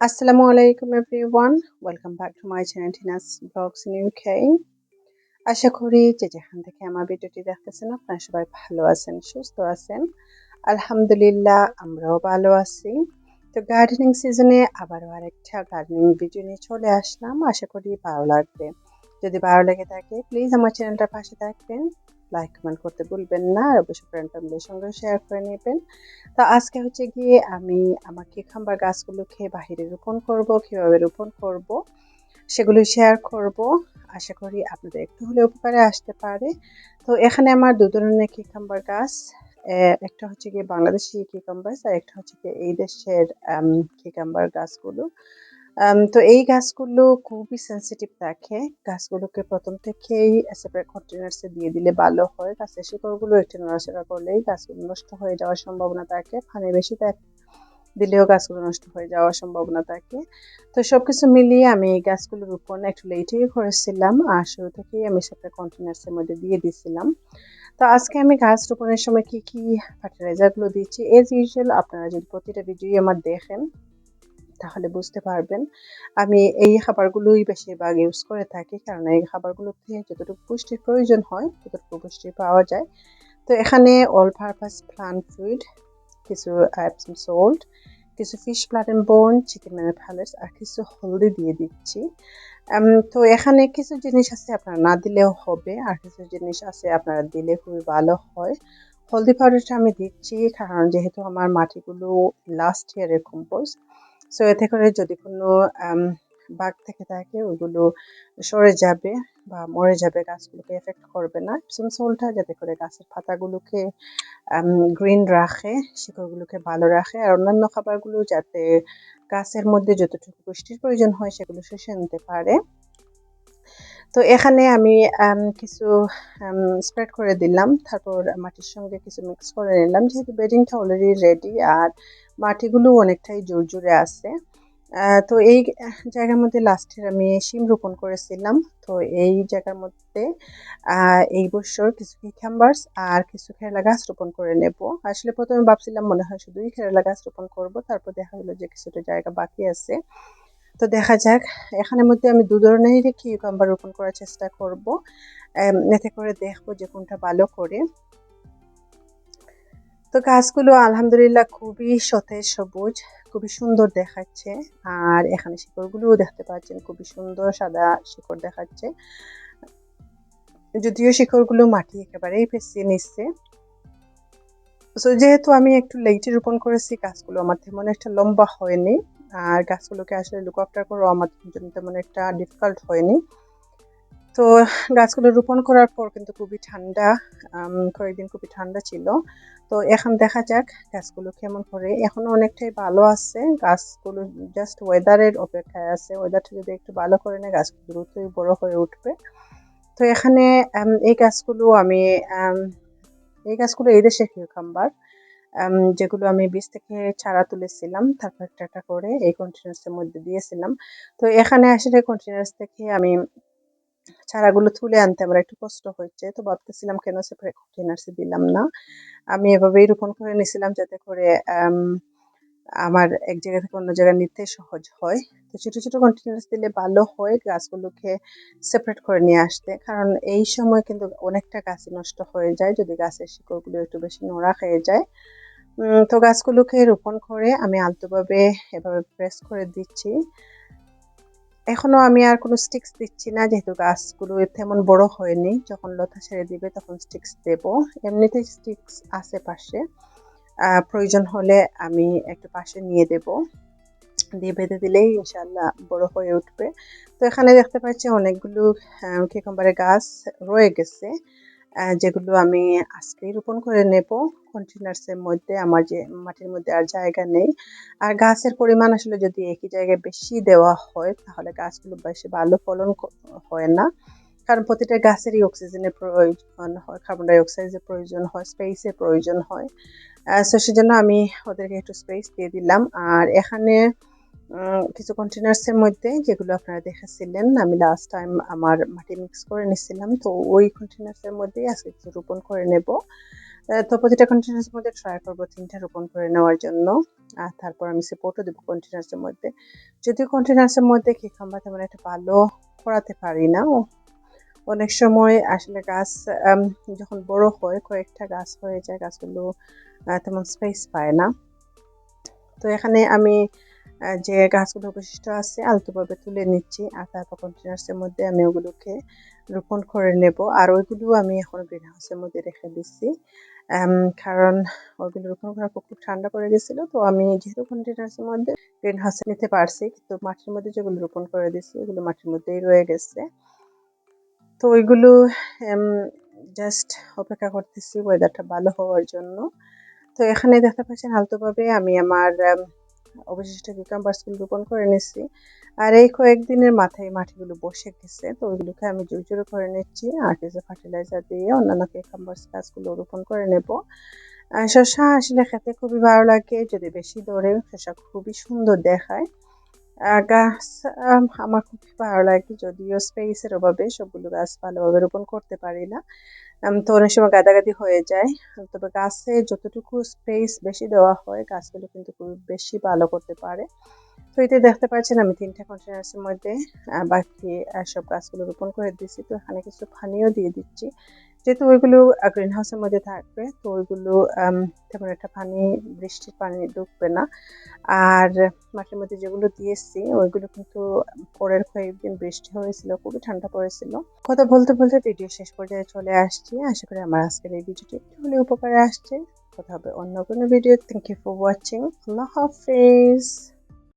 Assalamu alaikum, everyone. Welcome back to my channel, Tina's Vlogs in UK. আশা করি যে যেখান থেকে আমার ভিডিওটি দেখতেছেন, আপনারা সবাই ভালো আছেন, সুস্থ আছেন আলহামদুলিল্লাহ, আমরাও ভালো আছি তো গার্ডেনিং সিজনে আবারও আরেকটা গার্ডেনিং ভিডিও নিয়ে চলে আসলাম আশা করি ভালো লাগবে যদি ভালো লেগে থাকে প্লিজ আমার চ্যানেলটার পাশে থাকবেন। লাইক কমেন্ট করতে ভুলবেন না। আর অবশ্যই ফ্রেন্ড ফ্যামিলির সঙ্গে শেয়ার করে নেবেন। তো আজকে হচ্ছে গিয়ে আমি আমার কিখাম্বার গাছগুলোকে বাহিরে রোপণ করব, কীভাবে রোপণ করব সেগুলো শেয়ার করব। আশা করি আপনাদের একটু হলে উপকারে আসতে পারে। তো এখানে আমার দু ধরনের কিকাম্বার গাছ। একটা হচ্ছে গিয়ে বাংলাদেশি কিকাম্বার আর একটা হচ্ছে গিয়ে এই দেশের কিকাম্বার গাছগুলো। তো এই গাছগুলো খুবই সেন্সিটিভ থাকে। গাছগুলোকে প্রথম থেকেই সেপারেট কন্টেনার্সে দিয়ে দিলে ভালো হয়। গাছের শিকড়গুলো একটু নড়াচড়া করলেই গাছগুলো নষ্ট হয়ে যাওয়ার সম্ভাবনা থাকে। পানি বেশি থাকে, দিলেও গাছগুলো নষ্ট হয়ে যাওয়ার সম্ভাবনা থাকে। তো সব কিছু মিলিয়ে আমি এই গাছগুলো রোপণ একটু লেটেই করেছিলাম আর শুরু থেকেই আমি সেটা কন্টেনার্সের মধ্যে দিয়ে দিয়েছিলাম তো আজকে আমি গাছ রোপণের সময় কি কি ফার্টিলাইজারগুলো দিচ্ছি এজ ইউজুয়াল আপনারা যদি প্রতিটা ভিডিও আমার দেখেন তাহলে বুঝতে পারবেন। আমি এই খাবারগুলোই বেশিরভাগ ইউজ করে থাকি, কারণ এই খাবারগুলোতে যতটুকু পুষ্টির প্রয়োজন হয়, ততটুকু পুষ্টি পাওয়া যায়। তো এখানে অল পারপাস প্লান্ট ফুড কিছু অ্যাপসম সোল্ট কিছু fish প্লাট and bone chicken manure pellets আর কিছু হলদি দিয়ে দিচ্ছি। তো এখানে কিছু জিনিস আছে আপনারা না দিলেও হবে, আর কিছু জিনিস আছে আপনারা দিলে খুবই ভালো হয়। হলদি পাউডারটা আমি দিচ্ছি, কারণ যেহেতু আমার মাটিগুলো লাস্ট ইয়ারের কম্পোজ সো এতে করে যদি কোনো বাঘ থেকে থাকে ওগুলো সরে যাবে বা মরে যাবে, গাছগুলোকে এফেক্ট করবে না। এপসম সোলটা যাতে করে গাছের পাতাগুলোকে গ্রিন রাখে, শিকড়গুলোকে ভালো রাখে। আর অন্যান্য খাবারগুলো যাতে গাছের মধ্যে যতটুকু পুষ্টির প্রয়োজন হয়, সেগুলো শুষে নিতে পারে। তো, এখানে আমি কিছু স্প্রেড করে দিলাম। তারপর মাটির সঙ্গে কিছু মিক্স করে নিলাম। যেহেতু বেডিংটা অলরেডি রেডি আর মাটিগুলো অনেকটাই জোর জোরে আছে। তো এই জায়গার মধ্যে লাস্টের আমি শিম রোপণ করেছিলাম। তো এই জায়গার মধ্যে এই বছর কিছু কিউকাম্বার্স আর কিছু খেরলা গাছ রোপণ করে নেব। আসলে প্রথমে ভাবছিলাম মনে হয় শুধুই খেরলা গাছ রোপণ করব, তারপর দেখা গেলো যে কিছুটা জায়গা বাকি আছে। তো দেখা যাক, এখানের মধ্যে আমি দু ধরনেরই কিউকাম্বার রোপণ করার চেষ্টা করব। এতে করে দেখব যে কোনটা ভালো করে। তো গাছগুলো আলহামদুলিল্লাহ খুবই সতেজ সবুজ, খুবই সুন্দর দেখাচ্ছে। আর এখানে শিকড়গুলোও দেখতে পাচ্ছেন, খুবই সুন্দর সাদা শিকড় দেখাচ্ছে। যদিও শিকড়গুলো মাটি একেবারেই পেঁচিয়ে নিচ্ছে। সো যেহেতু আমি একটু লেটে রোপণ করেছি, গাছগুলো আমার তেমন একটা লম্বা হয়নি। আর গাছগুলোকে আসলে লুক আফটার করাও আমার জন্য তেমন একটা ডিফিকাল্ট হয়নি। তো গাছগুলো রোপণ করার পর কিন্তু খুবই ঠান্ডা কয়েকদিন খুবই ঠান্ডা ছিল। তো এখন দেখা যাক গাছগুলো কেমন করে। এখনও অনেকটাই ভালো আছে। গাছগুলো জাস্ট ওয়েদারের অপেক্ষায় আছে। ওয়েদারটা যদি একটু ভালো করে নেয় গাছগুলো দ্রুতই বড় হয়ে উঠবে। তো এখানে এই গাছগুলো আমি এই গাছগুলো এই দেশের কিউকাম্বার যেগুলো আমি বীজ থেকে চারা তুলেছিলাম, তারপর একটা একটা করে এই কন্টেনার্সের মধ্যে দিয়েছিলাম। তো এখানে আসলে কন্টেনার্স থেকে আমি চারাগুলো তুলে আনতে আমার একটু কষ্ট হচ্ছে। তো ভাবতেছিলাম কেন কন্টেনার্সে দিলাম না। আমি এভাবেই রোপণ করে নিয়েছিলাম যাতে করে আমার এক জায়গা থেকে অন্য জায়গায় নিতে সহজ হয়। তো ছোটো ছোটো কন্টেনার্স দিলে ভালো হয় গাছগুলোকে সেপারেট করে নিয়ে আসতে। কারণ এই সময় কিন্তু অনেকটা গাছই নষ্ট হয়ে যায় যদি গাছের শিকড়গুলো একটু বেশি নোড়া খেয়ে যায়। তো গাছগুলোকে রোপণ করে আমি আলতোভাবে এভাবে প্রেস করে দিচ্ছি। এখনও আমি আর কোনো স্টিক্স দিচ্ছি না, যেহেতু গাছগুলো তেমন বড় হয়নি। যখন লতা ছেড়ে দিবে তখন স্টিক্স দেব। এমনিতেই স্টিক্স আশেপাশে প্রয়োজন হলে আমি একটু পাশে নিয়ে দেব। দিয়ে বেঁধে দিলেই ইনশাল্লাহ বড় হয়ে উঠবে। তো এখানে দেখতে পাচ্ছি অনেকগুলো কিকম্বারের গাছ রয়ে গেছে। যেগুলো আমি আজকেই রোপণ করে নেব কন্টেনার্সের মধ্যে আমার যে মাটির মধ্যে আর জায়গা নেই। আর গাছের পরিমাণ আসলে যদি একই জায়গায় বেশি দেওয়া হয়, তাহলে গাছগুলো বেশি ভালো ফলন হয় না। কারণ প্রতিটা গাছেরই অক্সিজেনের প্রয়োজন হয় কার্বন ডাইঅক্সাইডের প্রয়োজন হয় স্পেসের প্রয়োজন হয়। সেজন্য আমি ওদেরকে একটু স্পেস দিয়ে দিলাম। আর এখানে কিছু কন্টেনার্সের মধ্যে যেগুলো আপনারা দেখেছিলেন আমি লাস্ট টাইম আমার মাটি মিক্স করে নিছিলাম তো ওই কন্টেনার্সের মধ্যেই আজকে কিছু রোপণ করে নেব। তো প্রতিটা কন্টেনার্সের মধ্যে ট্রাই করব তিনটা রোপণ করে নেওয়ার জন্য। আর তারপর আমি সাপোর্টও দেবো কন্টেনার্সের মধ্যে। যদিও কন্টেনার্সের মধ্যে কি খাম্বা তেমন একটা ভালো করাতে পারি না। অনেক সময় আসলে গাছ যখন বড় হয়, কয়েকটা গাছ হয়ে যায়, গাছগুলো তেমন স্পেস পায় না। তো এখানে আমি যে গাছগুলো অবশিষ্ট আছে আলতোভাবে তুলে নিচ্ছি। আর তারপর কন্টেনার্সের মধ্যে আমি ওগুলোকে রোপণ করে নেব। আর ওইগুলো আমি এখন গ্রিন হাউসের মধ্যে রেখে দিচ্ছি। কারণ ওইগুলো রোপণ করার পর খুব ঠান্ডা পড়ে গেছিল তো আমি যেহেতু কন্টেনার্সের মধ্যে গ্রিন হাউসে নিতে পারছি কিন্তু মাটির মধ্যে যেগুলো রোপণ করে দিচ্ছি ওগুলো মাটির মধ্যেই রয়ে গেছে। তো ওইগুলো জাস্ট অপেক্ষা করতেছি ওয়েদারটা ভালো হওয়ার জন্য। তো এখানে দেখতে পাচ্ছেন আলতোভাবে আমি আমার আম, অবশিষ্ট কিউকাম্বার্সগুলো রোপণ করে নিচ্ছি আর এই কয়েকদিনের মাথায় মাটিগুলো বসে গেছে তো ওইগুলোকে আমি জোর জোরে করে নিচ্ছি আর কিছু ফার্টিলাইজার দিয়ে অন্যান্য কিউকাম্বার্স গাছগুলো রোপণ করে নেব। শসা আসলে খেতে খুবই ভালো লাগে যদি বেশি দৌড়ে শসা খুবই সুন্দর দেখায়। গাছ আম, আমার খুবই ভালো লাগে যদিও স্পেসের অভাবে সবগুলো গাছ ভালোভাবে রোপণ করতে পারি না। তো অনেক সময় গাদাগাদি হয়ে যায় তবে গাছে যতটুকু স্পেস বেশি দেওয়া হয়, গাছগুলো কিন্তু খুব বেশি ভালো করতে পারে। তো দেখতে পাচ্ছেন আমি তিনটা কন্টেনার্সের মধ্যে বাকি সব গাছগুলো রোপণ করে দিচ্ছি তো এখানে কিছু পানিও দিয়ে দিচ্ছি। যেহেতু ওইগুলো গ্রিন হাউসের মধ্যে থাকবে, তো ওইগুলো তেমন একটা পানি, বৃষ্টির পানি ঢুকবে না। আর মাটির মধ্যে যেগুলো দিয়েছি, ওইগুলো কিন্তু পরের কয়েকদিন বৃষ্টি হয়েছিল, খুবই ঠান্ডা পড়েছিল। কথা বলতে বলতে ভিডিও শেষ পর্যায়ে চলে আসছি। আশা করি আমার আজকের এই ভিডিওটি একটু হলে উপকারে আসছে। কথা হবে অন্য কোনো video. Thank you for watching Allah Hafiz.